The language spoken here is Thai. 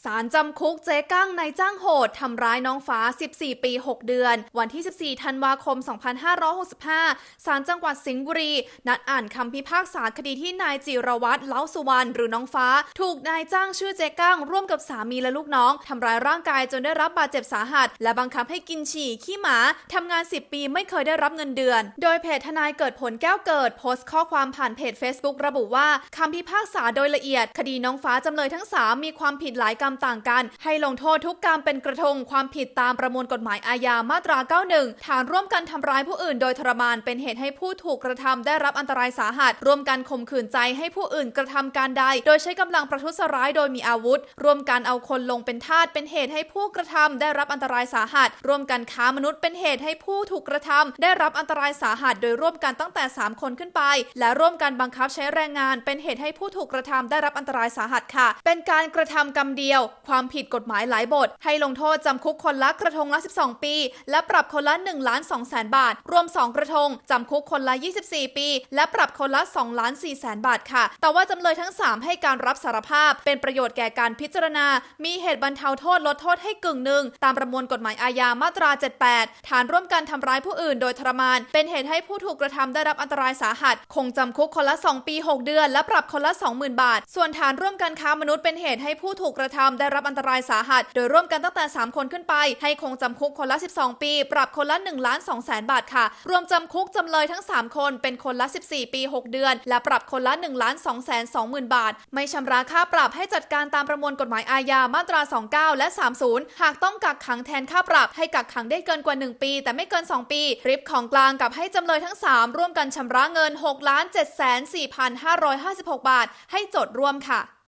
สารจำคุกเจ๊กั้งในายจ้างโหด ทำร้ายน้องฟ้า 14 ปี 6 เดือน วันที่ 14 ธันวาคม 2565 ศาลจังหวัดสิงห์บุรี นัดอ่านคำพิพากษาคดีที่นายจิรวัตรเล้าสุวรรณหรือน้องฟ้า ถูกนายจ้างชื่อเจ๊กั้ง ร่วมกับสามีและลูกน้อง ทำร้ายร่างกายจนได้รับบาดเจ็บสาหัส และบังคับให้กินฉี่ ขี้หมา ทำงาน 10 ปีไม่เคยได้รับเงินเดือน โดยเพจทนายเกิดผลแก้วเกิด โพสต์ข้อความผ่านเพจ Facebook ระบุว่าคำพิพากษาโดยละเอียด คดีน้องฟ้าจำเลยทั้ง 3 มีความผิดหลายกรรมต่างกัน ให้ลงโทษทุกกรรมเป็นกระทงความผิดตามประมวลกฎหมายอาญามาตรา 91 ฐานร่วมกันทำร้ายผู้อื่นโดยทรมานเป็นเหตุให้ผู้ถูกกระทำได้รับอันตรายสาหัส ร่วมกันข่มขืนใจให้ผู้อื่นกระทำการใด โดยใช้กำลังประทุษร้ายโดยมีอาวุธ ร่วมกันเอาคนลงเป็นทาสเป็นเหตุให้ผู้กระทำได้รับอันตรายสาหัส ร่วมกันค้ามนุษย์เป็นเหตุให้ผู้ถูกกระทำได้รับอันตรายสาหัส โดยร่วมกันตั้งแต่ 3 คนขึ้นไป และร่วมกันบังคับใช้แรงงาน เป็นเหตุให้ผู้ถูกกระทำได้รับอันตรายสาหัสค่ะ เป็นการกระทำกรรมเดียวความผิดกฎหมายหลายบท ให้ลงโทษจำคุกคนละกระทงละ 12 ปี และปรับคนละ1ล้าน2แสนบาท รวม 2 กระทงจำคุกคนละ 24 ปี และปรับคนละ2ล้าน4แสนบาทค่ะ แต่ว่าจำเลยทั้ง 3 ให้การรับสารภาพ เป็นประโยชน์แก่การพิจารณา มีเหตุบรรเทาโทษลดโทษให้กึ่งหนึ่งตามประมวลกฎหมายอาญามาตรา 78 ฐานร่วมกันทำร้ายผู้อื่นโดยทรมาน เป็นเหตุให้ผู้ถูกกระทำได้รับอันตรายสาหัส คงจำคุกคนละ 2 ปี 6 เดือน และปรับคนละ 20,000 บาท ส่วนฐานร่วมกันค้ามนุษย์เป็นเหตุให้ผู้ถูกกระทำได้รับอันตรายสาหัส โดยร่วมกันตั้งแต่ 3 คนขึ้นไป ให้คงจำคุกคนละ 12 ปี ปรับคนละ1ล้าน2แสนบาทค่ะ รวมจำคุกจำเลยทั้ง 3 คนเป็นคนละ 14 ปี 6 เดือน และปรับคนละ1ล้าน2แสน2หมื่นบาท ไม่ชำระค่าปรับให้จัดการตามประมวลกฎหมายอาญามาตรา 29 และ 30 หากต้องกักขังแทนค่าปรับ ให้กักขังได้เกินกว่า 1 ปี แต่ไม่เกิน 2 ปีริบของกลางกับให้จำเลยทั้ง 3 ร่วมกันชำระเงิน6ล้าน7 4 5 5 6 บาท ให้จทย์ร่วมค่ะ